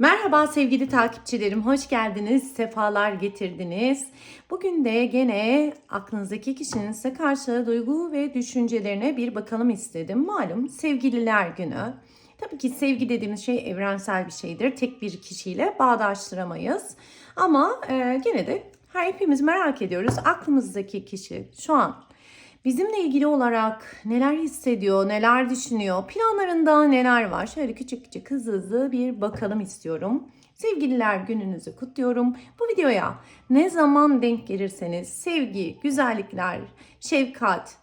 Merhaba sevgili takipçilerim, hoş geldiniz, sefalar getirdiniz. Bugün de gene aklınızdaki kişinin size karşı duygu ve düşüncelerine bir bakalım istedim. Malum sevgililer günü. Tabii ki sevgi dediğimiz şey evrensel bir şeydir. Tek bir kişiyle bağdaştıramayız. Ama e, gene de her hepimiz merak ediyoruz. Aklımızdaki kişi şu an bizimle ilgili olarak neler hissediyor, neler düşünüyor, planlarında neler var? Şöyle küçük küçük hızlı hızlı bir bakalım istiyorum. Sevgililer gününüzü kutluyorum. Bu videoya ne zaman denk gelirseniz sevgi, güzellikler, şefkat,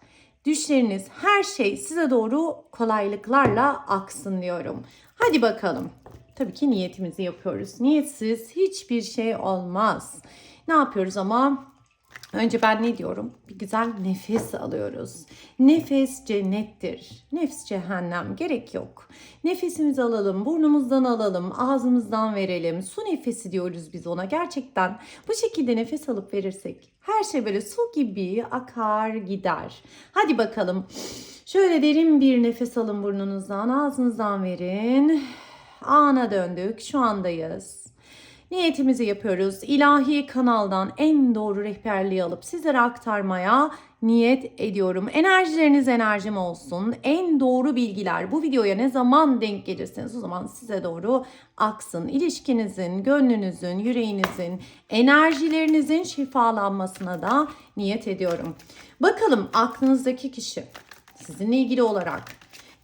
düşleriniz her şey size doğru kolaylıklarla aksın diyorum. Hadi bakalım. Tabii ki niyetimizi yapıyoruz. Niyetsiz hiçbir şey olmaz. Ne yapıyoruz ama? Önce ben ne diyorum? Bir güzel nefes alıyoruz. Nefes cennettir. Nefs cehennem. Gerek yok. Nefesimizi alalım, burnumuzdan alalım, ağzımızdan verelim. Su nefesi diyoruz biz ona. Gerçekten bu şekilde nefes alıp verirsek her şey böyle su gibi akar gider. Hadi bakalım. Şöyle derin bir nefes alın burnunuzdan, ağzınızdan verin. Ana döndük. Şu andayız. Niyetimizi yapıyoruz. İlahi kanaldan en doğru rehberliği alıp sizlere aktarmaya niyet ediyorum. Enerjileriniz enerjim olsun. En doğru bilgiler bu videoya ne zaman denk gelirseniz o zaman size doğru aksın. İlişkinizin, gönlünüzün, yüreğinizin, enerjilerinizin şifalanmasına da niyet ediyorum. Bakalım aklınızdaki kişi sizinle ilgili olarak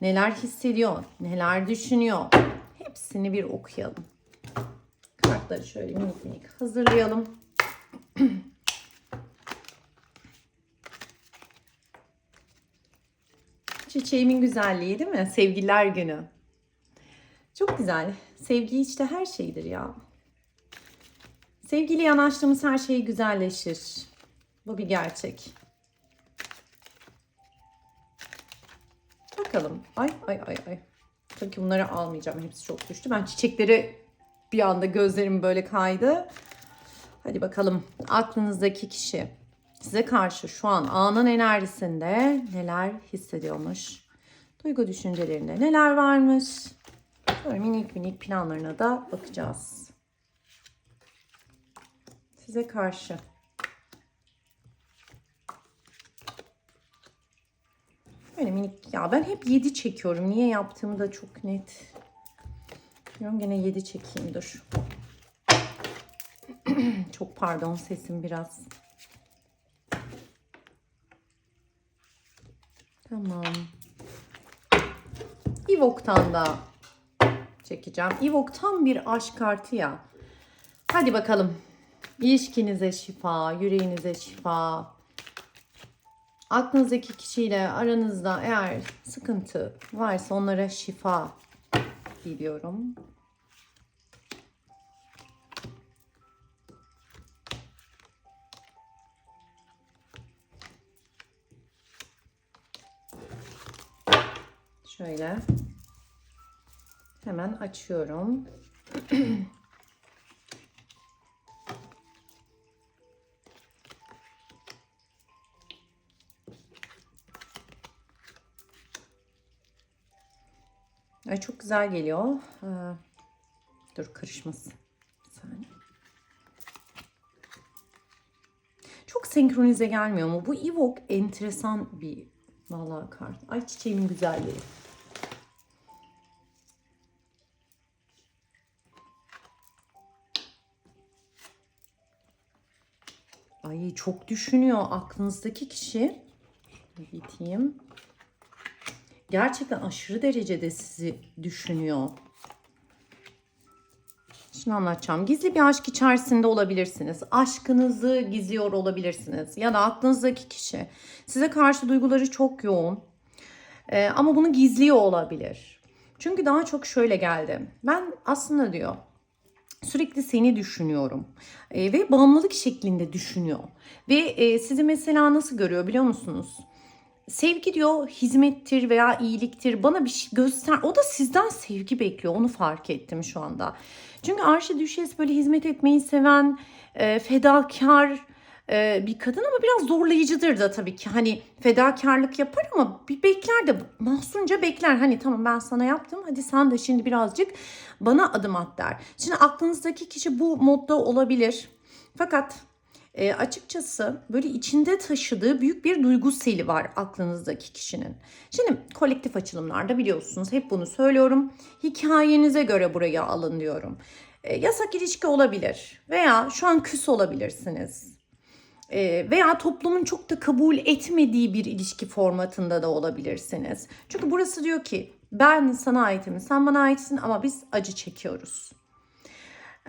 neler hissediyor, neler düşünüyor? Hepsini bir okuyalım. Kartları şöyle minik minik hazırlayalım. Çiçeğimin güzelliği değil mi? Sevgililer günü. Çok güzel. Sevgi işte her şeydir ya. Sevgiyle yanaştığımız her şey güzelleşir. Bu bir gerçek. Bakalım. Ay ay ay ay. Tabii ki bunları almayacağım. Hepsi çok düştü. Ben çiçekleri bir anda gözlerim böyle kaydı. Hadi bakalım aklınızdaki kişi size karşı şu an anın enerjisinde neler hissediyormuş? Duygu düşüncelerinde neler varmış? Böyle minik minik planlarına da bakacağız. Size karşı. Böyle minik ya ben hep 7 çekiyorum. Niye yaptığımı da çok net Diyorum gene 7 çekeyim dur. Çok pardon sesim biraz. Tamam. Ivok'tan da çekeceğim. Ivok tam bir aşk kartı ya. Hadi bakalım. İlişkinize şifa, yüreğinize şifa. Aklınızdaki kişiyle aranızda eğer sıkıntı varsa onlara şifa diliyorum. Şöyle hemen açıyorum. Ay çok güzel geliyor. Ha, dur karışmasın. Bir. Çok senkronize gelmiyor mu? Bu Evoke enteresan bir vallahi kart. Ay çiçeğimin güzelliği. Ay çok düşünüyor aklınızdaki kişi. Gideyim gerçekten aşırı derecede sizi düşünüyor. Şunu anlatacağım. Gizli bir aşk içerisinde olabilirsiniz. Aşkınızı gizliyor olabilirsiniz. Ya da aklınızdaki kişi size karşı duyguları çok yoğun. Ee, ama bunu gizliyor olabilir. Çünkü daha çok şöyle geldi. Ben aslında diyor sürekli seni düşünüyorum ee, ve bağımlılık şeklinde düşünüyor. Ve e, sizi mesela nasıl görüyor biliyor musunuz? Sevgi diyor hizmettir veya iyiliktir. Bana bir şey göster. O da sizden sevgi bekliyor. Onu fark ettim şu anda. Çünkü arşi düşes böyle hizmet etmeyi seven, e, fedakar, e, bir kadın ama biraz zorlayıcıdır da tabii ki. Hani fedakarlık yapar ama bir bekler de mahzunca bekler. Hani tamam ben sana yaptım hadi sen de şimdi birazcık bana adım at der. Şimdi aklınızdaki kişi bu modda olabilir. Fakat e, açıkçası böyle içinde taşıdığı büyük bir duygu seli var aklınızdaki kişinin. Şimdi kolektif açılımlarda biliyorsunuz hep bunu söylüyorum. Hikayenize göre buraya alın diyorum. E, yasak ilişki olabilir veya şu an küs olabilirsiniz. E, veya toplumun çok da kabul etmediği bir ilişki formatında da olabilirsiniz. Çünkü burası diyor ki ben sana aitim, sen bana aitsin ama biz acı çekiyoruz.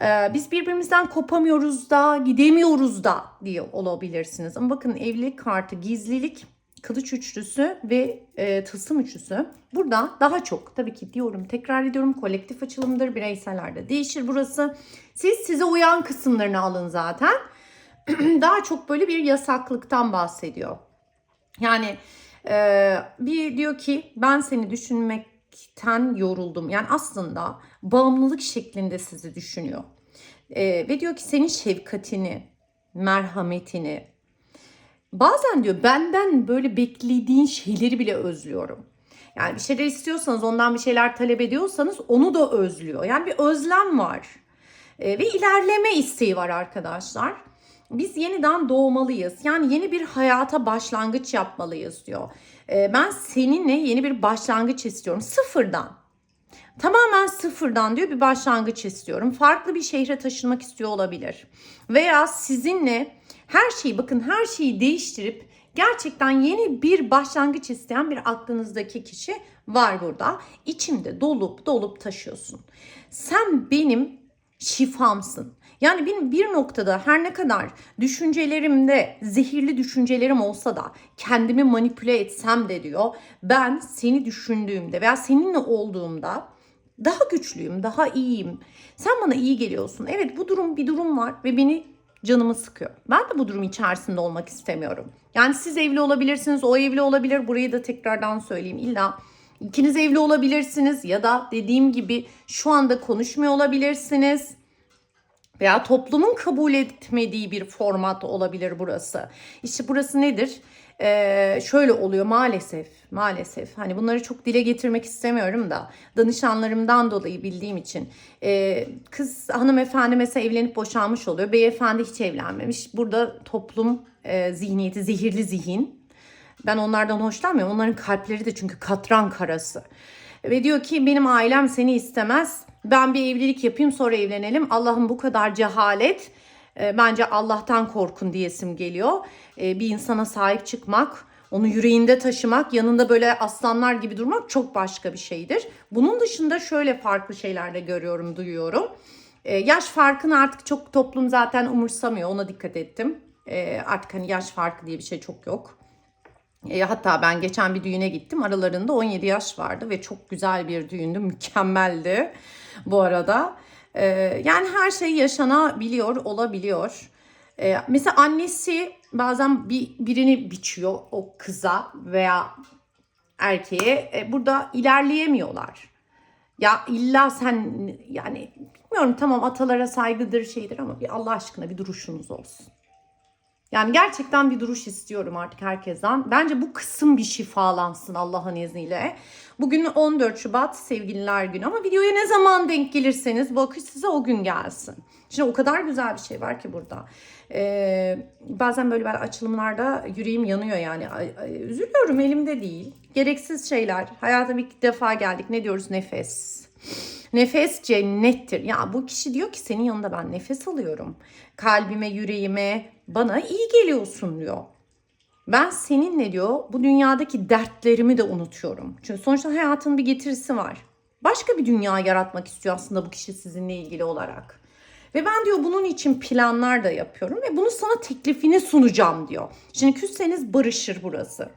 Ee, biz birbirimizden kopamıyoruz da gidemiyoruz da diye olabilirsiniz. Ama bakın evlilik kartı gizlilik, kılıç üçlüsü ve e, tılsım üçlüsü. Burada daha çok tabii ki diyorum tekrar ediyorum kolektif açılımdır bireysellerde değişir burası. Siz size uyan kısımlarını alın zaten. daha çok böyle bir yasaklıktan bahsediyor. Yani e, bir diyor ki ben seni düşünmekten yoruldum. Yani aslında bağımlılık şeklinde sizi düşünüyor. E, ve diyor ki senin şefkatini, merhametini, bazen diyor benden böyle beklediğin şeyleri bile özlüyorum. Yani bir şeyler istiyorsanız ondan bir şeyler talep ediyorsanız onu da özlüyor. Yani bir özlem var. E, ve ilerleme isteği var arkadaşlar. Biz yeniden doğmalıyız. Yani yeni bir hayata başlangıç yapmalıyız diyor. E, ben seninle yeni bir başlangıç istiyorum. Sıfırdan. Tamamen sıfırdan diyor bir başlangıç istiyorum. Farklı bir şehre taşınmak istiyor olabilir. Veya sizinle her şeyi bakın her şeyi değiştirip gerçekten yeni bir başlangıç isteyen bir aklınızdaki kişi var burada. İçimde dolup dolup taşıyorsun. Sen benim şifamsın. Yani benim bir noktada her ne kadar düşüncelerimde zehirli düşüncelerim olsa da kendimi manipüle etsem de diyor ben seni düşündüğümde veya seninle olduğumda daha güçlüyüm, daha iyiyim. Sen bana iyi geliyorsun. Evet bu durum bir durum var ve beni canımı sıkıyor. Ben de bu durum içerisinde olmak istemiyorum. Yani siz evli olabilirsiniz, o evli olabilir. Burayı da tekrardan söyleyeyim. İlla ikiniz evli olabilirsiniz ya da dediğim gibi şu anda konuşmuyor olabilirsiniz veya toplumun kabul etmediği bir format olabilir burası. İşte burası nedir? Ee, şöyle oluyor maalesef maalesef. Hani bunları çok dile getirmek istemiyorum da danışanlarımdan dolayı bildiğim için. Ee, kız hanımefendi mesela evlenip boşanmış oluyor. Beyefendi hiç evlenmemiş. Burada toplum e, zihniyeti zehirli zihin. Ben onlardan hoşlanmıyorum. Onların kalpleri de çünkü katran karası. Ve diyor ki benim ailem seni istemez ben bir evlilik yapayım sonra evlenelim Allah'ım bu kadar cehalet e, bence Allah'tan korkun diyesim geliyor. E, bir insana sahip çıkmak, onu yüreğinde taşımak, yanında böyle aslanlar gibi durmak çok başka bir şeydir. Bunun dışında şöyle farklı şeyler de görüyorum, duyuyorum. E, yaş farkını artık çok toplum zaten umursamıyor. Ona dikkat ettim. Artık hani yaş farkı diye bir şey çok yok. E, hatta ben geçen bir düğüne gittim. Aralarında 17 yaş vardı ve çok güzel bir düğündü. Mükemmeldi bu arada. E, yani her şey yaşanabiliyor, olabiliyor. E, mesela annesi bazen bir birini biçiyor o kıza veya erkeğe. E, burada ilerleyemiyorlar. Ya illa sen yani bilmiyorum tamam atalara saygıdır şeydir ama bir Allah aşkına bir duruşunuz olsun. Yani gerçekten bir duruş istiyorum artık herkesten. Bence bu kısım bir şifalansın Allah'ın izniyle. Bugün 14 Şubat sevgililer günü ama videoya ne zaman denk gelirseniz bu akış size o gün gelsin. Şimdi o kadar güzel bir şey var ki burada. Ee, bazen böyle ben açılımlarda yüreğim yanıyor yani. Üzülüyorum elimde değil. Gereksiz şeyler. Hayata bir defa geldik. Ne diyoruz? Nefes. Nefes cennettir. Ya bu kişi diyor ki senin yanında ben nefes alıyorum. Kalbime, yüreğime, bana iyi geliyorsun diyor. Ben seninle diyor bu dünyadaki dertlerimi de unutuyorum. Çünkü sonuçta hayatın bir getirisi var. Başka bir dünya yaratmak istiyor aslında bu kişi sizinle ilgili olarak. Ve ben diyor bunun için planlar da yapıyorum ve bunu sana teklifini sunacağım diyor. Şimdi küsseniz barışır burası.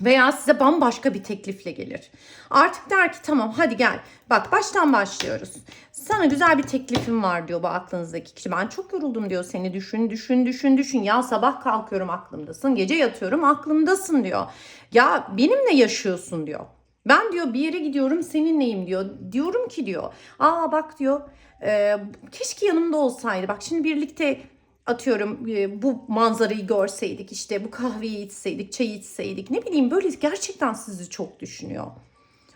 Veya size bambaşka bir teklifle gelir. Artık der ki tamam hadi gel. Bak baştan başlıyoruz. Sana güzel bir teklifim var diyor bu aklınızdaki kişi. Ben çok yoruldum diyor seni düşün düşün düşün düşün. Ya sabah kalkıyorum aklımdasın. Gece yatıyorum aklımdasın diyor. Ya benimle yaşıyorsun diyor. Ben diyor bir yere gidiyorum seninleyim diyor. Diyorum ki diyor. Aa bak diyor e, keşke yanımda olsaydı. Bak şimdi birlikte atıyorum e, bu manzarayı görseydik işte bu kahveyi içseydik çayı içseydik ne bileyim böyle gerçekten sizi çok düşünüyor.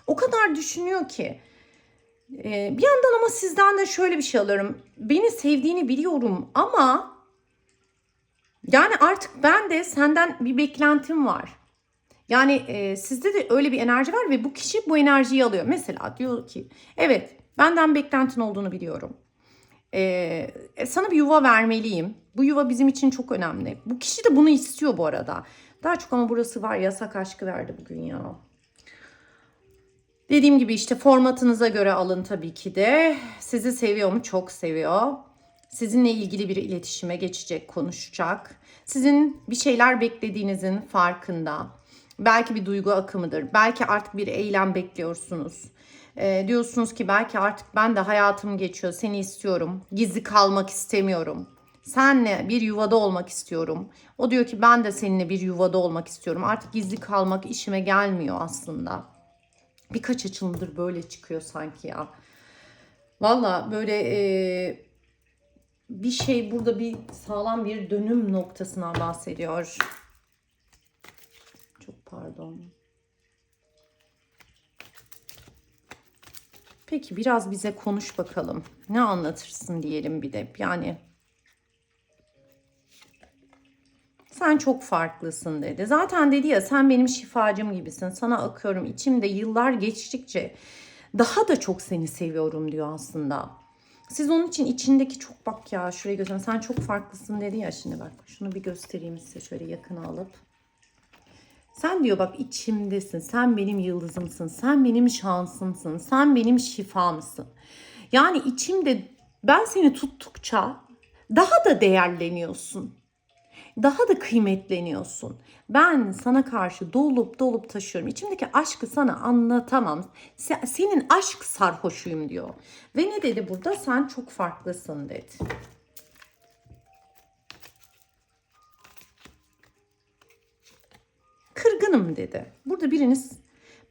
O kadar düşünüyor ki. Ee, bir yandan ama sizden de şöyle bir şey alıyorum. Beni sevdiğini biliyorum ama yani artık ben de senden bir beklentim var. Yani e, sizde de öyle bir enerji var ve bu kişi bu enerjiyi alıyor. Mesela diyor ki evet benden beklentin olduğunu biliyorum. Ee, sana bir yuva vermeliyim. Bu yuva bizim için çok önemli. Bu kişi de bunu istiyor bu arada. Daha çok ama burası var yasak aşkı verdi bugün ya. Dediğim gibi işte formatınıza göre alın tabii ki de. Sizi seviyor mu? Çok seviyor. Sizinle ilgili bir iletişime geçecek, konuşacak. Sizin bir şeyler beklediğinizin farkında. Belki bir duygu akımıdır. Belki artık bir eylem bekliyorsunuz. Ee, diyorsunuz ki belki artık ben de hayatım geçiyor. Seni istiyorum. Gizli kalmak istemiyorum. Senle bir yuvada olmak istiyorum. O diyor ki ben de seninle bir yuvada olmak istiyorum. Artık gizli kalmak işime gelmiyor aslında. Birkaç açılımdır böyle çıkıyor sanki ya. Valla böyle e, bir şey burada bir sağlam bir dönüm noktasından bahsediyor. Çok pardon. Peki biraz bize konuş bakalım. Ne anlatırsın diyelim bir de. Yani sen çok farklısın dedi. Zaten dedi ya sen benim şifacım gibisin. Sana akıyorum. İçimde yıllar geçtikçe daha da çok seni seviyorum diyor aslında. Siz onun için içindeki çok bak ya şuraya göstereyim. Sen çok farklısın dedi ya şimdi bak. Şunu bir göstereyim size şöyle yakına alıp. Sen diyor bak içimdesin. Sen benim yıldızımsın. Sen benim şansımsın. Sen benim şifamsın. Yani içimde ben seni tuttukça daha da değerleniyorsun. Daha da kıymetleniyorsun. Ben sana karşı dolup dolup taşıyorum. İçimdeki aşkı sana anlatamam. Se- Senin aşk sarhoşuyum diyor. Ve ne dedi burada? Sen çok farklısın dedi. kırgınım dedi. Burada biriniz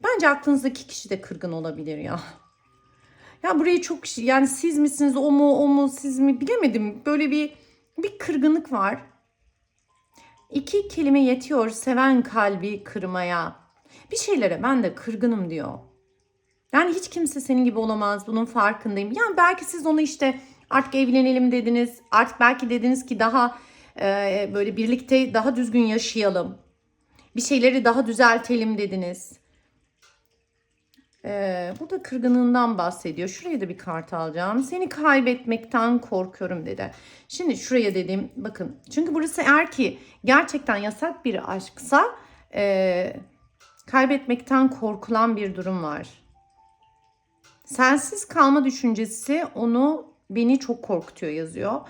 bence aklınızdaki kişi de kırgın olabilir ya. Ya burayı çok yani siz misiniz o mu o mu siz mi bilemedim. Böyle bir bir kırgınlık var. İki kelime yetiyor seven kalbi kırmaya. Bir şeylere ben de kırgınım diyor. Yani hiç kimse senin gibi olamaz bunun farkındayım. Yani belki siz onu işte artık evlenelim dediniz. Artık belki dediniz ki daha e, böyle birlikte daha düzgün yaşayalım. Bir şeyleri daha düzeltelim dediniz. Ee, burada kırgınlığından bahsediyor. Şuraya da bir kart alacağım. Seni kaybetmekten korkuyorum dedi. Şimdi şuraya dedim bakın. Çünkü burası eğer ki gerçekten yasak bir aşksa e, kaybetmekten korkulan bir durum var. Sensiz kalma düşüncesi onu beni çok korkutuyor yazıyor.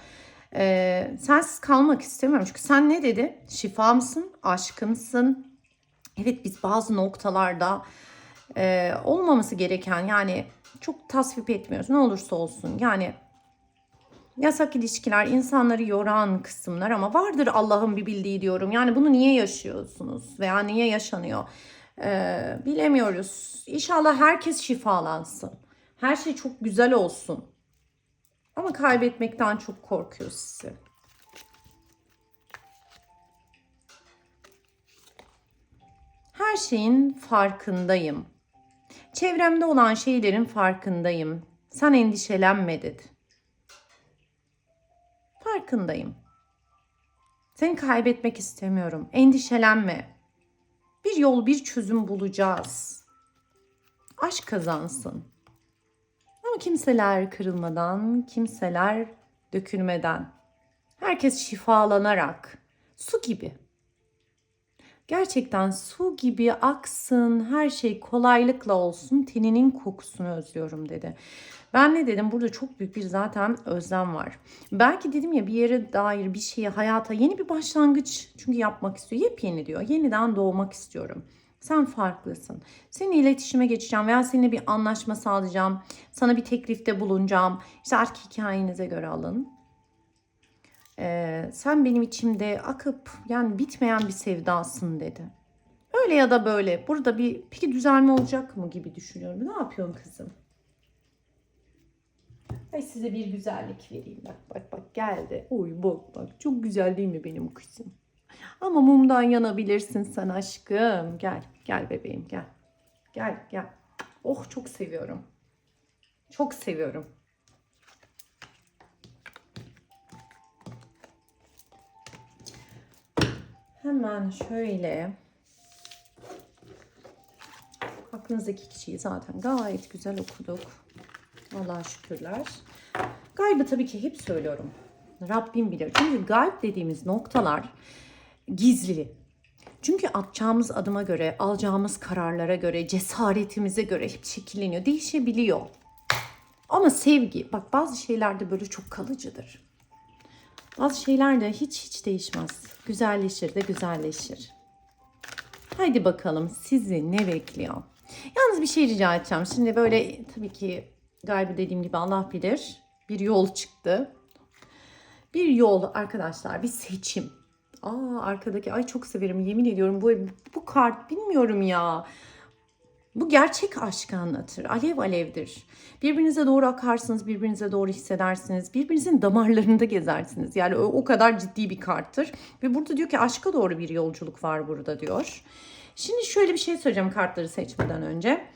Ee, sensiz kalmak istemiyorum. Çünkü sen ne dedi? Şifamsın, aşkımsın. Evet biz bazı noktalarda e, olmaması gereken yani çok tasvip etmiyoruz. Ne olursa olsun yani yasak ilişkiler insanları yoran kısımlar ama vardır Allah'ın bir bildiği diyorum. Yani bunu niye yaşıyorsunuz veya niye yaşanıyor? Ee, bilemiyoruz. İnşallah herkes şifalansın. Her şey çok güzel olsun. Ama kaybetmekten çok korkuyor sizi. Her şeyin farkındayım. Çevremde olan şeylerin farkındayım. Sen endişelenme dedi. Farkındayım. Seni kaybetmek istemiyorum. Endişelenme. Bir yol, bir çözüm bulacağız. Aşk kazansın. Ama kimseler kırılmadan, kimseler dökülmeden. Herkes şifalanarak, su gibi. Gerçekten su gibi aksın, her şey kolaylıkla olsun, teninin kokusunu özlüyorum dedi. Ben ne dedim? Burada çok büyük bir zaten özlem var. Belki dedim ya bir yere dair bir şeye, hayata yeni bir başlangıç çünkü yapmak istiyor. Yepyeni diyor. Yeniden doğmak istiyorum. Sen farklısın. Seninle iletişime geçeceğim veya seninle bir anlaşma sağlayacağım. Sana bir teklifte bulunacağım. İşte artık hikayenize göre alın. Ee, sen benim içimde akıp yani bitmeyen bir sevdasın dedi. Öyle ya da böyle. Burada bir peki düzelme olacak mı gibi düşünüyorum. Ne yapıyorsun kızım? Ay size bir güzellik vereyim. Bak bak bak geldi. Oy bak bak. Çok güzel değil mi benim kızım? Ama mumdan yanabilirsin sen aşkım. Gel gel bebeğim gel. Gel gel. Oh çok seviyorum. Çok seviyorum. Hemen şöyle aklınızdaki kişiyi zaten gayet güzel okuduk. Allah'a şükürler. Gaybı tabii ki hep söylüyorum. Rabbim bilir. Çünkü gayb dediğimiz noktalar gizli. Çünkü atacağımız adıma göre, alacağımız kararlara göre, cesaretimize göre hep şekilleniyor, değişebiliyor. Ama sevgi, bak bazı şeyler de böyle çok kalıcıdır. Bazı şeyler de hiç hiç değişmez. Güzelleşir de güzelleşir. Haydi bakalım sizi ne bekliyor? Yalnız bir şey rica edeceğim. Şimdi böyle tabii ki galiba dediğim gibi Allah bilir bir yol çıktı. Bir yol arkadaşlar bir seçim. Aa arkadaki ay çok severim yemin ediyorum bu bu kart bilmiyorum ya. Bu gerçek aşkı anlatır. Alev alevdir. Birbirinize doğru akarsınız, birbirinize doğru hissedersiniz. Birbirinizin damarlarında gezersiniz. Yani o, o kadar ciddi bir karttır. Ve burada diyor ki aşka doğru bir yolculuk var burada diyor. Şimdi şöyle bir şey söyleyeceğim kartları seçmeden önce.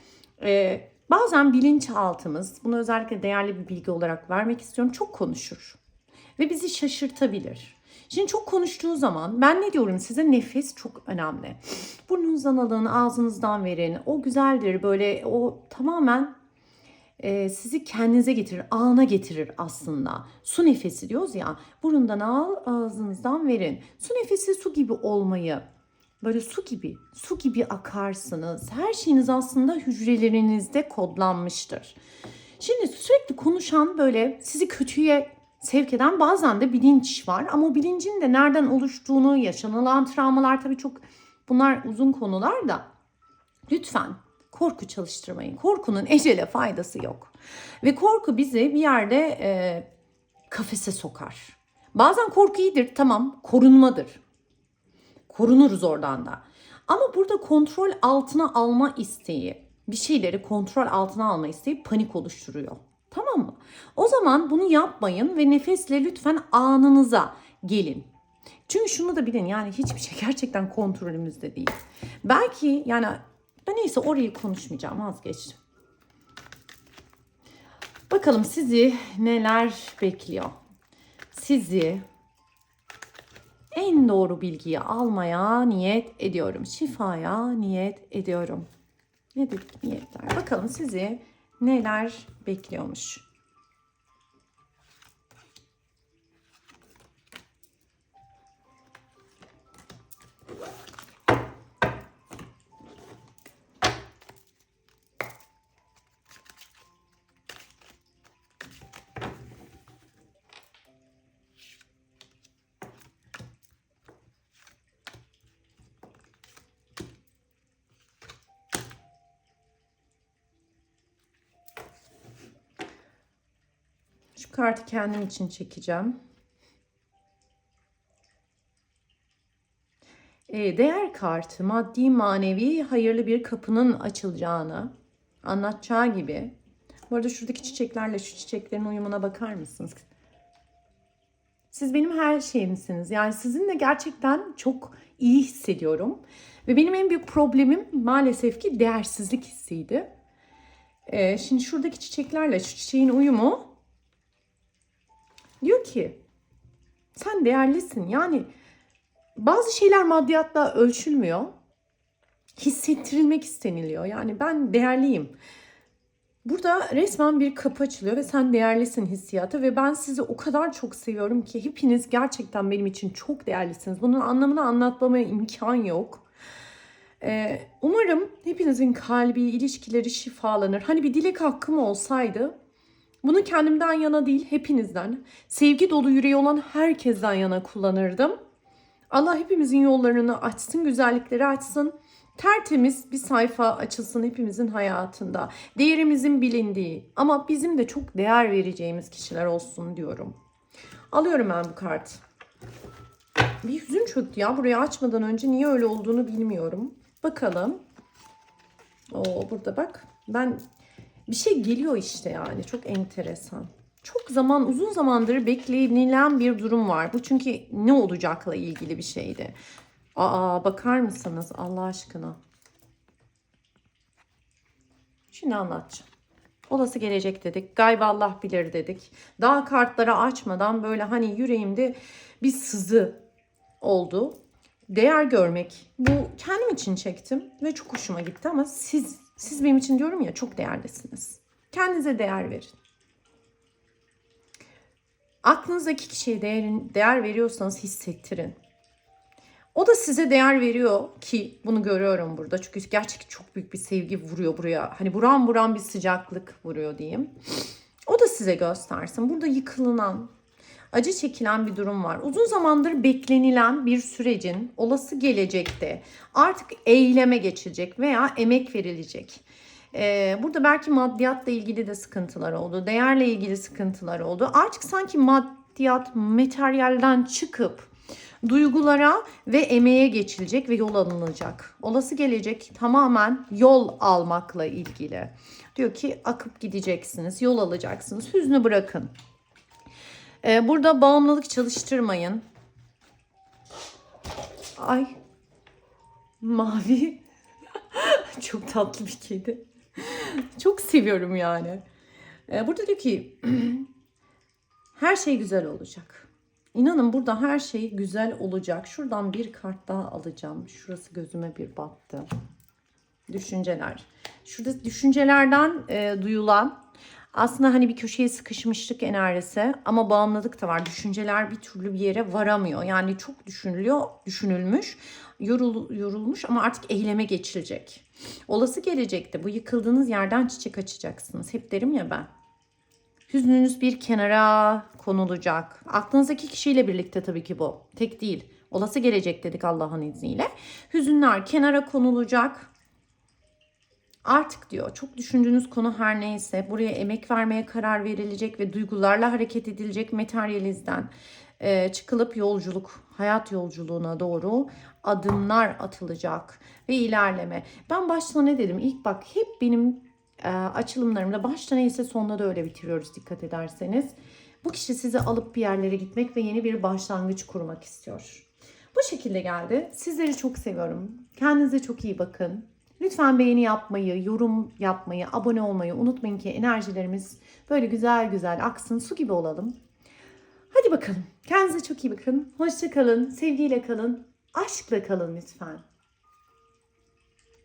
Ee, bazen bilinçaltımız, bunu özellikle değerli bir bilgi olarak vermek istiyorum, çok konuşur. Ve bizi şaşırtabilir. Şimdi çok konuştuğu zaman ben ne diyorum size nefes çok önemli. Burnunuzdan alın, ağzınızdan verin. O güzeldir böyle o tamamen e, sizi kendinize getirir, ana getirir aslında. Su nefesi diyoruz ya. Burundan al, ağzınızdan verin. Su nefesi su gibi olmayı böyle su gibi, su gibi akarsınız. Her şeyiniz aslında hücrelerinizde kodlanmıştır. Şimdi sürekli konuşan böyle sizi kötüye sevk eden bazen de bilinç var. Ama o bilincin de nereden oluştuğunu, yaşanılan travmalar tabii çok bunlar uzun konular da. Lütfen korku çalıştırmayın. Korkunun ecele faydası yok. Ve korku bizi bir yerde e, kafese sokar. Bazen korku iyidir tamam korunmadır. Korunuruz oradan da. Ama burada kontrol altına alma isteği, bir şeyleri kontrol altına alma isteği panik oluşturuyor. Tamam mı? O zaman bunu yapmayın ve nefesle lütfen anınıza gelin. Çünkü şunu da bilin yani hiçbir şey gerçekten kontrolümüzde değil. Belki yani neyse orayı konuşmayacağım vazgeçtim. Bakalım sizi neler bekliyor. Sizi en doğru bilgiyi almaya niyet ediyorum. Şifaya niyet ediyorum. Ne dedik niyetler? Bakalım sizi neler bekliyormuş. Kartı kendim için çekeceğim. E, değer kartı maddi manevi hayırlı bir kapının açılacağını anlatacağı gibi. Bu arada şuradaki çiçeklerle şu çiçeklerin uyumuna bakar mısınız? Siz benim her şeyimsiniz. Yani sizinle gerçekten çok iyi hissediyorum. Ve benim en büyük problemim maalesef ki değersizlik hissiydi. Ee, şimdi şuradaki çiçeklerle şu çiçeğin uyumu diyor ki sen değerlisin. Yani bazı şeyler maddiyatla ölçülmüyor. Hissettirilmek isteniliyor. Yani ben değerliyim. Burada resmen bir kapı açılıyor ve sen değerlisin hissiyatı ve ben sizi o kadar çok seviyorum ki hepiniz gerçekten benim için çok değerlisiniz. Bunun anlamını anlatmama imkan yok. Ee, umarım hepinizin kalbi, ilişkileri şifalanır. Hani bir dilek hakkım olsaydı bunu kendimden yana değil hepinizden, sevgi dolu yüreği olan herkesten yana kullanırdım. Allah hepimizin yollarını açsın, güzellikleri açsın. Tertemiz bir sayfa açılsın hepimizin hayatında. Değerimizin bilindiği ama bizim de çok değer vereceğimiz kişiler olsun diyorum. Alıyorum ben bu kartı. Bir hüzün çöktü ya burayı açmadan önce niye öyle olduğunu bilmiyorum. Bakalım. Oo burada bak. Ben bir şey geliyor işte yani çok enteresan. çok zaman uzun zamandır beklenilen bir durum var. Bu çünkü ne olacakla ilgili bir şeydi. Aa bakar mısınız Allah aşkına? Şimdi anlatacağım. Olası gelecek dedik. Galiba Allah bilir dedik. Daha kartları açmadan böyle hani yüreğimde bir sızı oldu. Değer görmek. Bu kendim için çektim ve çok hoşuma gitti ama siz siz benim için diyorum ya çok değerlisiniz. Kendinize değer verin. Aklınızdaki kişiye değerin, değer veriyorsanız hissettirin. O da size değer veriyor ki bunu görüyorum burada. Çünkü gerçekten çok büyük bir sevgi vuruyor buraya. Hani buram buram bir sıcaklık vuruyor diyeyim. O da size göstersin. Burada yıkılınan, acı çekilen bir durum var. Uzun zamandır beklenilen bir sürecin olası gelecekte artık eyleme geçilecek veya emek verilecek. Ee, burada belki maddiyatla ilgili de sıkıntılar oldu. Değerle ilgili sıkıntılar oldu. Artık sanki maddiyat, materyalden çıkıp duygulara ve emeğe geçilecek ve yol alınacak. Olası gelecek tamamen yol almakla ilgili. Diyor ki akıp gideceksiniz, yol alacaksınız. Hüznü bırakın. Ee, burada bağımlılık çalıştırmayın. Ay. Mavi. Çok tatlı bir kedi. Çok seviyorum yani. Ee, burada diyor ki her şey güzel olacak. İnanın burada her şey güzel olacak. Şuradan bir kart daha alacağım. Şurası gözüme bir battı. Düşünceler. Şurada düşüncelerden e, duyulan aslında hani bir köşeye sıkışmışlık enerjisi ama bağımlılık da var. Düşünceler bir türlü bir yere varamıyor. Yani çok düşünülüyor, düşünülmüş, yorul, yorulmuş ama artık eyleme geçilecek. Olası gelecekte bu yıkıldığınız yerden çiçek açacaksınız. Hep derim ya ben. Hüznünüz bir kenara konulacak. Aklınızdaki kişiyle birlikte tabii ki bu. Tek değil. Olası gelecek dedik Allah'ın izniyle. Hüzünler kenara konulacak. Artık diyor çok düşündüğünüz konu her neyse buraya emek vermeye karar verilecek ve duygularla hareket edilecek materyalizden e, çıkılıp yolculuk, hayat yolculuğuna doğru adımlar atılacak ve ilerleme. Ben başta ne dedim? İlk bak hep benim e, açılımlarımda başta neyse sonunda da öyle bitiriyoruz dikkat ederseniz. Bu kişi sizi alıp bir yerlere gitmek ve yeni bir başlangıç kurmak istiyor. Bu şekilde geldi. Sizleri çok seviyorum. Kendinize çok iyi bakın. Lütfen beğeni yapmayı, yorum yapmayı, abone olmayı unutmayın ki enerjilerimiz böyle güzel güzel aksın, su gibi olalım. Hadi bakalım. Kendinize çok iyi bakın. Hoşça kalın, sevgiyle kalın, aşkla kalın lütfen.